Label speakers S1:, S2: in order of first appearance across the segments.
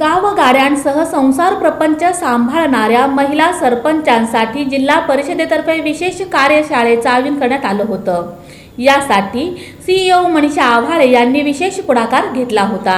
S1: गावगाड्यांसह संसार प्रपंच सांभाळणाऱ्या महिला सरपंचांसाठी जिल्हा परिषदेतर्फे विशेष कार्यशाळेचं आयोजन करण्यात आलं होतं. यासाठी सीईओ मनीषा आव्हाळे यांनी विशेष पुढाकार घेतला होता.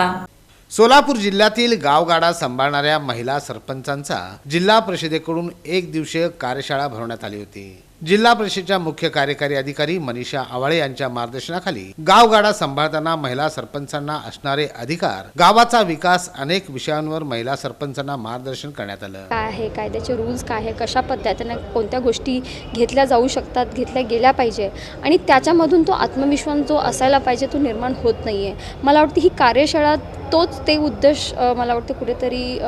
S2: सोलापूर जिल्ह्यातील गावगाडा सांभाळणाऱ्या महिला सरपंचांचा जिल्हा परिषदेकडून एक दिवसीय कार्यशाळा भरवण्यात आली होती. जिल्हा परिषदेच्या मुख्य कार्यकारी अधिकारी मनीषा आवाळे यांच्या मार्गदर्शनाखाली गावगाडा सांभाळताना महिला सरपंचांना असणारे अधिकार गावाचा विकास अनेक विषयांवर महिला सरपंचांना मार्गदर्शन करण्यात आलं.
S3: काय आहे कायद्याचे रूल्स काय आहे कशा पद्धतीनं कोणत्या गोष्टी घेतल्या जाऊ शकतात घेतल्या गेल्या पाहिजे आणि त्याच्यामधून तो आत्मविश्वास जो असायला पाहिजे तो निर्माण होत नाही मला वाटतं ही कार्यशाळा तोच ते उद्देश मला वाटतं कुठेतरी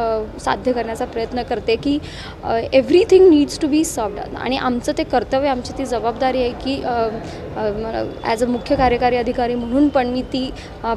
S3: साध्य करण्याचा प्रयत्न करते की everything needs to be served आणि आमचं ते कर्तव्य आमची ती जबाबदारी आहे की ॲज अ मुख्य कार्यकारी अधिकारी म्हणून पण मी ती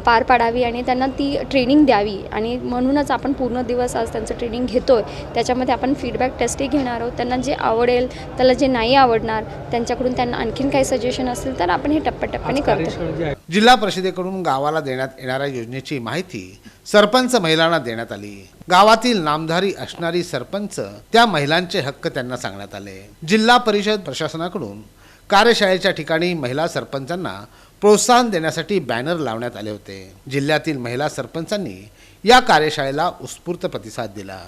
S3: पार पाडावी आणि त्यांना ती ट्रेनिंग द्यावी. आणि म्हणूनच आपण पूर्ण दिवस आज त्यांचं ट्रेनिंग घेतो आहे त्याच्यामध्ये आपण फीडबॅक टेस्टही घेणार आहोत. त्यांना जे आवडेल त्याला जे नाही आवडणार त्यांच्याकडून त्यांना आणखीन काही सजेशन असेल तर आपण हे टप्प्याटप्प्याने करतो
S2: जिल्हा परिषदेकडून गावाला देण्यात येणाऱ्या योजनेची माहिती सरपंच महिलांना देण्यात आली. गावातील नामधारी असणारी सरपंच त्या महिलांचे हक्क त्यांना सांगण्यात आले. जिल्हा परिषद प्रशासनाकडून कार्यशाळेच्या ठिकाणी महिला सरपंचांना प्रोत्साहन देण्यासाठी बॅनर लावण्यात आले होते. जिल्ह्यातील महिला सरपंचांनी या कार्यशाळेला उत्स्फूर्त प्रतिसाद दिला.